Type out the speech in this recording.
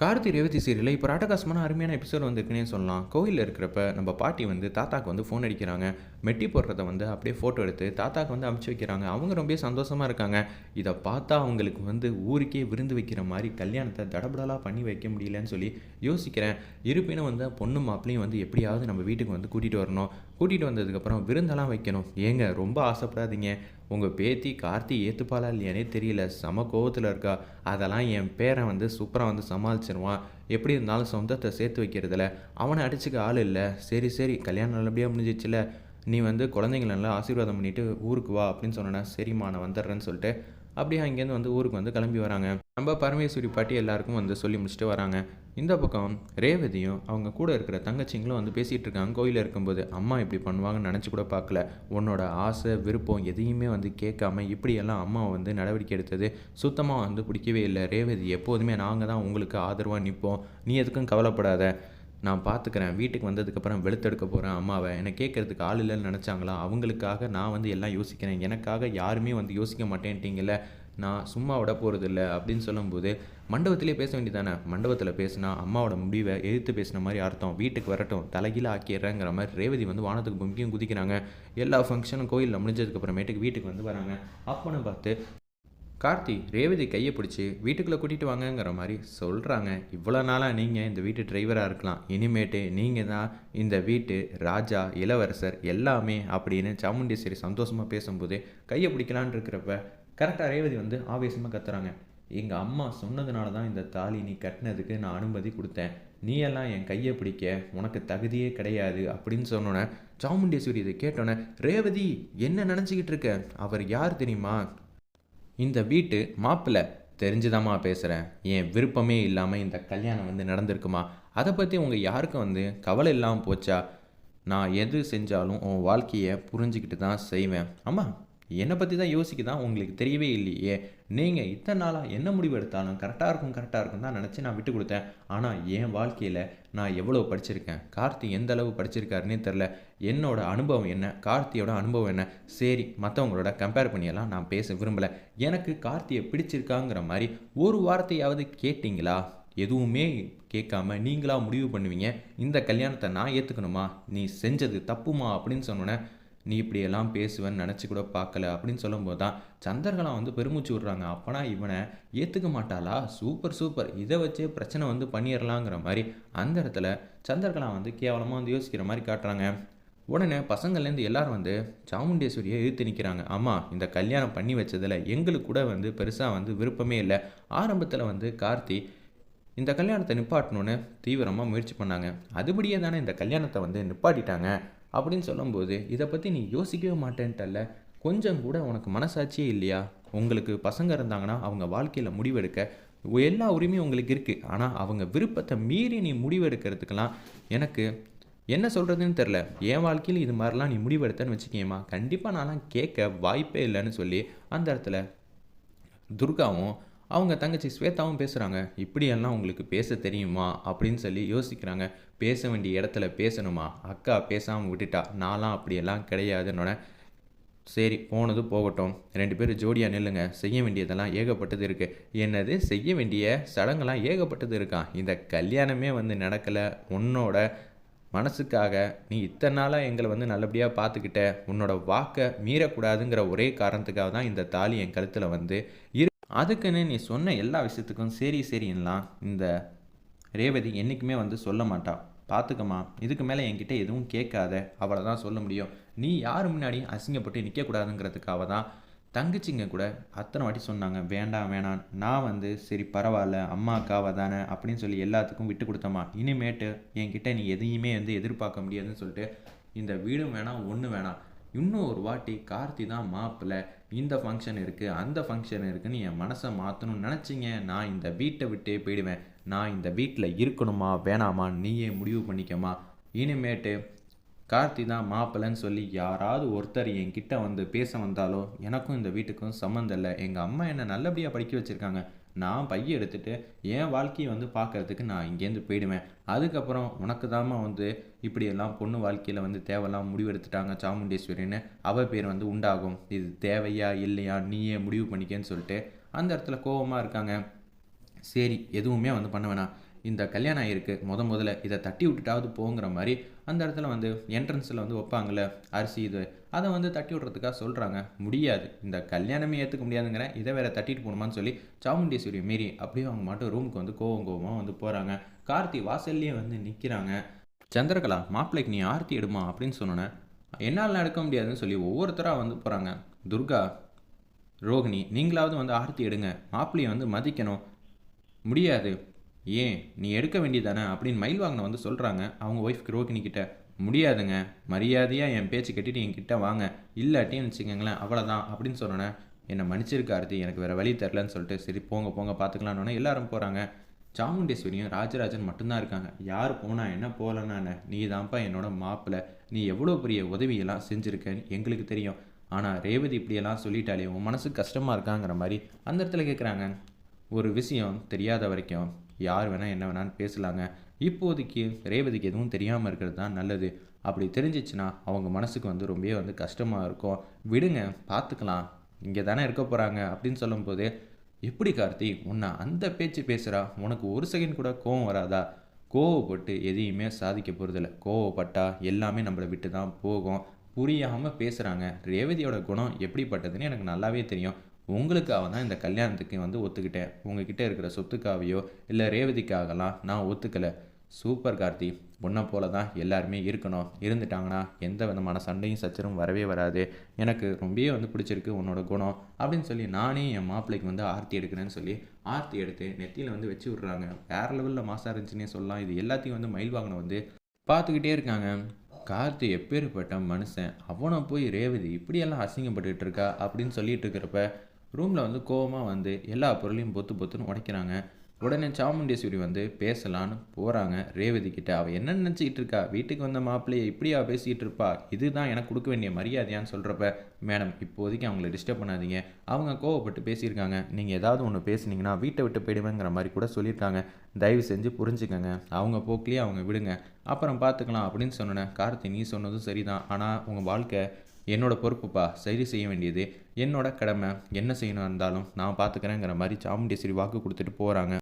கார்த்தி ரேவதி சீரியலில் இப்போ ராட்டகாசமான அருமையான எபிசோட் வந்திருக்குன்னே சொல்லலாம். கோயிலில் இருக்கிறப்ப நம்ம பாட்டி வந்து தாத்தாக்கு வந்து ஃபோன் அடிக்கிறாங்க. மெட்டி போடுறத வந்து அப்படியே ஃபோட்டோ எடுத்து தாத்தாக்கு வந்து அமுச்சு வைக்கிறாங்க. அவங்க ரொம்ப சந்தோஷமாக இருக்காங்க. இதை பார்த்தா அவங்களுக்கு வந்து ஊருக்கே விருந்து வைக்கிற மாதிரி கல்யாணத்தை தடபடலாக பண்ணி வைக்க முடியலன்னு சொல்லி யோசிக்கிறேன். இருப்பினும் வந்து பொண்ணு மாப்பிளையும் வந்து எப்படியாவது நம்ம வீட்டுக்கு வந்து கூட்டிகிட்டு வரணும். கூட்டிகிட்டு வந்ததுக்கப்புறம் விருந்தெல்லாம் வைக்கணும். ஏங்க ரொம்ப ஆசைப்படாதீங்க. உங்கள் பேத்தி கார்த்தி ஏற்றுப்பாளா இல்லையானே தெரியல. செம கோவத்தில் இருக்கா. அதெல்லாம் என் பேரை வந்து சூப்பராக வந்து சமாளிச்சிருவான். எப்படி இருந்தாலும் சொந்தத்தை சேர்த்து வைக்கிறதுல. அவனை அடிச்சுக்க ஆள் இல்லை. சரி சரி கல்யாணம் நல்லபடியாக முடிஞ்சிச்சுல. நீ வந்து குழந்தைங்கள நல்லா ஆசீர்வாதம் பண்ணிவிட்டு ஊருக்கு வா அப்படின்னு சொன்னேன்னா சரிம்மா நான் வந்துடுறேன்னு சொல்லிட்டு அப்படியே அங்கேருந்து வந்து ஊருக்கு வந்து கிளம்பி வராங்க. நம்ம பரமேஸ்வரி பாட்டி எல்லாருக்கும் வந்து சொல்லி முடிச்சுட்டு வராங்க. இந்த பக்கம் ரேவதியும் அவங்க கூட இருக்கிற தங்கச்சிங்களும் வந்து பேசிகிட்டு இருக்காங்க. கோயிலில் இருக்கும்போது அம்மா இப்படி பண்ணுவாங்கன்னு நினச்சி கூட பார்க்கல. உன்னோட ஆசை விருப்பம் எதையுமே வந்து கேட்காம இப்படியெல்லாம் அம்மா வந்து நடவடிக்கை எடுத்தது சுத்தமாக வந்து பிடிக்கவே இல்லை. ரேவதி எப்போதுமே நாங்கள் தான் உங்களுக்கு ஆதரவாக நிற்போம் நீ எதுக்கும் கவலைப்படாத. நான் பார்த்துக்கிறேன் வீட்டுக்கு வந்ததுக்கப்புறம் வெளுத்தெடுக்க போகிறேன் அம்மாவை. என்னை கேட்குறதுக்கு ஆள் இல்லைன்னு நினச்சாங்களா? அவங்களுக்காக நான் வந்து எல்லாம் யோசிக்கிறேன். எனக்காக யாருமே வந்து யோசிக்க மாட்டேன்ட்டீங்கல்ல. நான் சும்மா விட போகிறது இல்லை அப்படின்னு சொல்லும்போது மண்டபத்திலே பேச வேண்டியதானே மண்டபத்தில் பேசினா அம்மாவோட முடிவை எதிர்த்து பேசின மாதிரி அர்த்தம். வீட்டுக்கு வரட்டும். தலைகீழ ஆக்கிடுறேங்கிற மாதிரி ரேவதி வந்து வானத்துக்கு பொங்கியும் குதிக்கிறாங்க. எல்லா ஃபங்க்ஷனும் கோயிலில் முடிஞ்சதுக்கப்புறமேட்டுக்கு வீட்டுக்கு வந்து வராங்க. அப்போன்னு பார்த்து கார்த்தி ரேவதி கையை பிடிச்சி வீட்டுக்குள்ளே கூட்டிகிட்டு வாங்கங்கிற மாதிரி சொல்கிறாங்க இவ்வளோ நாளாக நீங்கள் இந்த வீட்டு டிரைவராக இருக்கலாம். இனிமேட்டு நீங்கள் தான் இந்த வீட்டு ராஜா இளவரசர் எல்லாமே அப்படின்னு சாமுண்டீஸ்வரி சந்தோஷமாக பேசும்போது கையை பிடிக்கலான்னு இருக்கிறப்ப கரெக்டாக ரேவதி வந்து ஆவேசமாக கத்துறாங்க. எங்கள் அம்மா சொன்னதுனால தான் இந்த தாலி நீ கட்டினதுக்கு நான் அனுமதி கொடுத்தேன். நீ எல்லாம் என் கையை பிடிக்க உனக்கு தகுதியே கிடையாது அப்படின்னு சொன்னோன்னே சாமுண்டேஸ்வரி இதை கேட்டோன்னே ரேவதி என்ன நினச்சிக்கிட்டு இருக்க? அவர் யார் தெரியுமா? இந்த வீட்டு மாப்பிள்ளை தெரிஞ்சுதாம்மா பேசுகிறேன் என் விருப்பமே இல்லாமல் இந்த கல்யாணம் வந்து நடந்திருக்குமா? அதை பற்றி உங்கள் யாருக்கும் வந்து கவலை இல்லாமல் போச்சா? நான் எது செஞ்சாலும் உன் வாழ்க்கையை புரிஞ்சுக்கிட்டு தான் செய்வேன். ஆமாம் என்னை பற்றி தான் யோசிக்க தான் உங்களுக்கு தெரியவே இல்லையே. நீங்கள் இத்தனை நாளாக என்ன முடிவு எடுத்தாலும் கரெக்டாக இருக்கும் கரெக்டாக இருக்கும் தான் நினச்சி நான் விட்டு கொடுத்தேன். ஆனால் என் வாழ்க்கையில் நான் எவ்வளோ படிச்சிருக்கேன்? கார்த்தி எந்த அளவு படிச்சிருக்காருன்னே தெரில என்னோட அனுபவம் என்ன? கார்த்தியோட அனுபவம் என்ன? சரி மற்றவங்களோட கம்பேர் பண்ணியெல்லாம் நான் பேச விரும்பலை. எனக்கு கார்த்தியை பிடிச்சிருக்காங்கிற மாதிரி ஒரு வார்த்தையாவது கேட்டிங்களா? எதுவுமே கேட்காம நீங்களாக முடிவு பண்ணுவீங்க? இந்த கல்யாணத்தை நான் ஏற்றுக்கணுமா நீ செஞ்சது தப்புமா? அப்படின்னு சொன்னோன்னே நீ இப்படியெல்லாம் பேசுவேன்னு நினச்சி கூட பார்க்கல அப்படின்னு சொல்லும்போது தான் சந்திரகலா வந்து பெருமூச்சு விட்றாங்க. அப்போனா இவனை ஏற்றுக்க மாட்டாளா? Super super. இதை வச்சே பிரச்சனை வந்து பண்ணிடலாங்கிற மாதிரி அந்த இடத்துல சந்திரகலா வந்து கேவலமாக வந்து யோசிக்கிற மாதிரி காட்டுறாங்க. உடனே பசங்கள்லேருந்து எல்லாரும் வந்து சாமுண்டேஸ்வரியை எதிர்த்து நிற்கிறாங்க ஆமாம் இந்த கல்யாணம் பண்ணி வச்சதில் எங்களுக்கு கூட வந்து பெருசாக வந்து விருப்பமே இல்லை. ஆரம்பத்தில் வந்து கார்த்தி இந்த கல்யாணத்தை நிப்பாட்டணுன்னு தீவிரமாக முயற்சி பண்ணாங்க. அதுபடியே தானே இந்த கல்யாணத்தை வந்து நிப்பாட்டிட்டாங்க. அப்படின்னு சொல்லும்போது இதை பற்றி நீ யோசிக்கவே மாட்டேன்ட்டல்ல. கொஞ்சம் கூட உனக்கு மனசாட்சியே இல்லையா? உங்களுக்கு பசங்க இருந்தாங்கன்னா அவங்க வாழ்க்கையில் முடிவெடுக்க எல்லா உரிமையும் உங்களுக்கு இருக்குது ஆனால் அவங்க விருப்பத்தை மீறி நீ முடிவெடுக்கிறதுக்கெல்லாம் எனக்கு என்ன சொல்கிறதுன்னு தெரில என் வாழ்க்கையில் இது மாதிரிலாம் நீ முடிவெடுத்தேன்னு வச்சுக்கியம்மா. கண்டிப்பாக நான்லாம் கேட்க வாய்ப்பே இல்லைன்னு சொல்லி அந்த இடத்துல துர்காவும் அவங்க தங்கச்சி ஸ்வேதாவும் பேசுகிறாங்க இப்படியெல்லாம் உங்களுக்கு பேச தெரியுமா? அப்படின்னு சொல்லி யோசிக்கிறாங்க. பேச வேண்டிய இடத்துல பேசணுமா? அக்கா பேசாமல் விட்டுட்டா. நான்லாம் அப்படியெல்லாம் கிடையாதுன்னொட சரி போனது போகட்டும். ரெண்டு பேரும் ஜோடியாக நில்லுங்க. செய்ய வேண்டியதெல்லாம் ஏகப்பட்டது இருக்குது என்னது? செய்ய வேண்டிய சடங்கெல்லாம் ஏகப்பட்டது இருக்கான் இந்த கல்யாணமே வந்து நடக்கலை. உன்னோட மனசுக்காக நீ இத்தனை நாளாக எங்களை வந்து நல்லபடியாக பார்த்துக்கிட்ட உன்னோட வாக்கை மீறக்கூடாதுங்கிற ஒரே காரணத்துக்காக தான் இந்த தாலி என் கழுத்தில் வந்து இரு அதுக்குன்னு நீ சொன்ன எல்லா விஷயத்துக்கும் சரி சரின்லாம் இந்த ரேவதி என்றைக்குமே வந்து சொல்ல மாட்டா. பார்த்துக்கம்மா இதுக்கு மேலே என்கிட்ட எதுவும் கேட்காத. அவளை தான் சொல்ல முடியும். நீ யார் முன்னாடி அசிங்கப்பட்டு நிற்கக்கூடாதுங்கிறதுக்காக தான் தங்கச்சிங்க கூட அத்தனை வாட்டி சொன்னாங்க வேண்டாம் வேணாம். நான் வந்து சரி பரவாயில்ல. அம்மா அக்காவை தானே? அப்படின்னு சொல்லி எல்லாத்துக்கும் விட்டு கொடுத்தம்மா. இனிமேட்டு என்கிட்ட நீ எதையுமே வந்து எதிர்பார்க்க முடியாதுன்னு சொல்லிட்டு இந்த வீடும் வேணாம் ஒன்று வேணாம். இன்னும் ஒரு வாட்டி கார்த்தி தான் மாப்பிள்ளை. இந்த ஃபங்க்ஷன் இருக்குது அந்த ஃபங்க்ஷன் இருக்குதுன்னு என் மனசை மாற்றணும்னு நினச்சிங்க நான் இந்த வீட்டை விட்டே போயிடுவேன். நான் இந்த வீட்டில் இருக்கணுமா வேணாமா நீயே முடிவு பண்ணிக்கமா இனிமேட்டு கார்த்தி தான் மாப்பிள்ளைன்னு சொல்லி யாராவது ஒருத்தர் என்கிட்ட வந்து பேச வந்தாலோ எனக்கும் இந்த வீட்டுக்கும் சம்மந்தம் இல்லை. எங்கள் அம்மா என்னை நல்லபடியாக படிக்க வச்சுருக்காங்க. நான் பைய எடுத்துகிட்டு என் வாழ்க்கையை வந்து பார்க்குறதுக்கு நான் இங்கேருந்து போயிடுவேன். அதுக்கப்புறம் உனக்கு தாம்மா வந்து இப்படியெல்லாம் பொண்ணு வாழ்க்கையில் வந்து தேவையெல்லாம் முடிவெடுத்துட்டாங்க சாமுண்டேஸ்வரின்னு அவள் பேர் வந்து உண்டாகும். இது தேவையா இல்லையா நீயே முடிவு பண்ணிக்கன்னு சொல்லிட்டு அந்த இடத்துல கோபமாக இருக்காங்க. சரி எதுவுமே வந்து பண்ண வேணாம். இந்த கல்யாணம் ஆகிருக்கு முத முதல்ல இதை தட்டி விட்டுட்டாவது போங்கிற மாதிரி அந்த இடத்துல வந்து என்ட்ரன்ஸில் வந்து வைப்பாங்கள்ல அரிசி இது அதை வந்து தட்டி விட்றதுக்காக சொல்கிறாங்க முடியாது. இந்த கல்யாணமே ஏற்றுக்க முடியாதுங்கிறேன் இதை வேற தட்டிட்டு போகணுமான்னு சொல்லி சாமுண்டீஸ்வரி மீறி அப்படியே அவங்க மட்டும் ரூமுக்கு வந்து கோவம் கோவமாக வந்து போகிறாங்க கார்த்தி வாசல்லையே வந்து நிற்கிறாங்க சந்திரகலா மாப்பிள்ளைக்கு நீ ஆர்த்தி எடுமா? அப்படின்னு சொன்னோன்னே என்னால் நடக்க முடியாதுன்னு சொல்லி ஒவ்வொருத்தராக வந்து போகிறாங்க துர்கா ரோகிணி நீங்களாவது வந்து ஆர்த்தி எடுங்க. மாப்பிள்ளையை வந்து மதிக்கணும். முடியாது. ஏன்? நீ எடுக்க வேண்டியதானே? அப்படின்னு மயில் வாங்கின வந்து சொல்கிறாங்க அவங்க ஒய்ஃப் ரோகிணி கிட்ட முடியாதுங்க. மரியாதையாக என் பேச்சு கட்டிட்டு என்கிட்ட வாங்க. இல்லாட்டின்னு வச்சுக்கோங்களேன் அவ்வளோதான் அப்படின்னு சொன்னோன்னே என்னை மன்னிச்சிருக்காருத்தி எனக்கு வேறு வழி தரலன்னு சொல்லிட்டு சரி போங்க போங்க பார்த்துக்கலான்னு எல்லாரும் போகிறாங்க சாமுண்டேஸ்வரியும் ராஜராஜன் மட்டும்தான் இருக்காங்க. யார் போனால் என்ன போகலன்னா நீ தான்ப்பா என்னோட மாப்பிள்ளை நீ எவ்வளோ பெரிய உதவியெல்லாம் செஞ்சுருக்கன்னு எங்களுக்கு தெரியும். ஆனால் ரேவதி இப்படியெல்லாம் சொல்லிட்டாலே உன் மனசு கஷ்டமாக இருக்காங்கிற மாதிரி அந்த இடத்துல கேட்குறாங்க ஒரு விஷயம் தெரியாத வரைக்கும் யார் வேணால் என்ன வேணான்னு பேசலாங்க. இப்போதைக்கு ரேவதிக்கு எதுவும் தெரியாமல் இருக்கிறது தான் நல்லது. அப்படி தெரிஞ்சிச்சுன்னா அவங்க மனசுக்கு வந்து ரொம்பவே வந்து கஷ்டமாக இருக்கும். விடுங்க பார்த்துக்கலாம் இங்கே தானே இருக்க போகிறாங்க அப்படின்னு சொல்லும்போது எப்படி கார்த்தி உன்னை அந்த பேச்சு பேசுகிறா உனக்கு ஒரு செகண்ட் கூட கோவம் வராதா? கோவப்பட்டு எதையுமே சாதிக்க போகிறதில்ல கோவப்பட்டா எல்லாமே நம்மளை விட்டு தான் போகும். புரியாமல் பேசுகிறாங்க ரேவதியோட குணம் எப்படிப்பட்டதுன்னு எனக்கு நல்லாவே தெரியும். உங்களுக்காக தான் இந்த கல்யாணத்துக்கு வந்து ஒத்துக்கிட்டேன். உங்ககிட்ட இருக்கிற சொத்துக்காவையோ இல்லை ரேவதிக்காகலாம் நான் ஒத்துக்கலை. சூப்பர் கார்த்தி உன்னை போல தான் எல்லாருமே இருக்கணும். இருந்துட்டாங்கன்னா எந்த விதமான சண்டையும் சச்சரும் வரவே வராது. எனக்கு ரொம்பவே வந்து பிடிச்சிருக்கு உன்னோட குணம் அப்படின்னு சொல்லி நானே என் மாப்பிள்ளைக்கு வந்து ஆர்த்தி எடுக்கிறேன்னு சொல்லி ஆர்த்தி எடுத்து நெத்தியில் வந்து வச்சு விட்றாங்க. வேறு லெவலில் மாசாக இருந்துச்சுன்னே சொல்லலாம். இது எல்லாத்தையும் வந்து மயில் வாங்கின வந்து பார்த்துக்கிட்டே இருக்காங்க. கார்த்தி எப்பேற்பட்ட மனுஷன்? அவனை போய் ரேவதி இப்படியெல்லாம் அசிங்கப்பட்டுக்கிட்டு இருக்கா அப்படின்னு சொல்லிட்டு இருக்கிறப்ப ரூமில் வந்து கோவமாக வந்து எல்லா பொருளையும் பொத்து பொத்துன்னு உடைக்கிறாங்க. உடனே சாமுண்டேஸ்வரி வந்து பேசலான்னு போகிறாங்க ரேவதி கிட்ட அவள் என்ன நினச்சிக்கிட்டு இருக்கா? வீட்டுக்கு வந்த மாப்பிள்ளையை இப்படியா பேசிக்கிட்டு இருப்பா? இதுதான் எனக்கு கொடுக்க வேண்டிய மரியாதையான்னு சொல்கிறப்ப மேடம் இப்போதைக்கு அவங்கள டிஸ்டர்ப் பண்ணாதீங்க. அவங்க கோவப்பட்டு பேசியிருக்காங்க. நீங்கள் ஏதாவது ஒன்று பேசுனீங்கன்னா வீட்டை விட்டு போயிடுவேங்கிற மாதிரி கூட சொல்லியிருக்காங்க. தயவு செஞ்சு புரிஞ்சுக்கங்க. அவங்க போக்கிலேயே அவங்க விடுங்க. அப்புறம் பார்த்துக்கலாம் அப்படின்னு சொன்னேன் கார்த்தி நீ சொன்னதும் சரிதான். ஆனால் உங்கள் வாழ்க்கை என்னோடய பொறுப்புப்பா சரி செய்ய வேண்டியது. என்னோட கடமை என்ன செய்யணும் இருந்தாலும் நான் பார்த்துக்கிறேங்கிற மாதிரி சாமுண்டேஸ்வரி வாக்கு கொடுத்துட்டு போகிறாங்க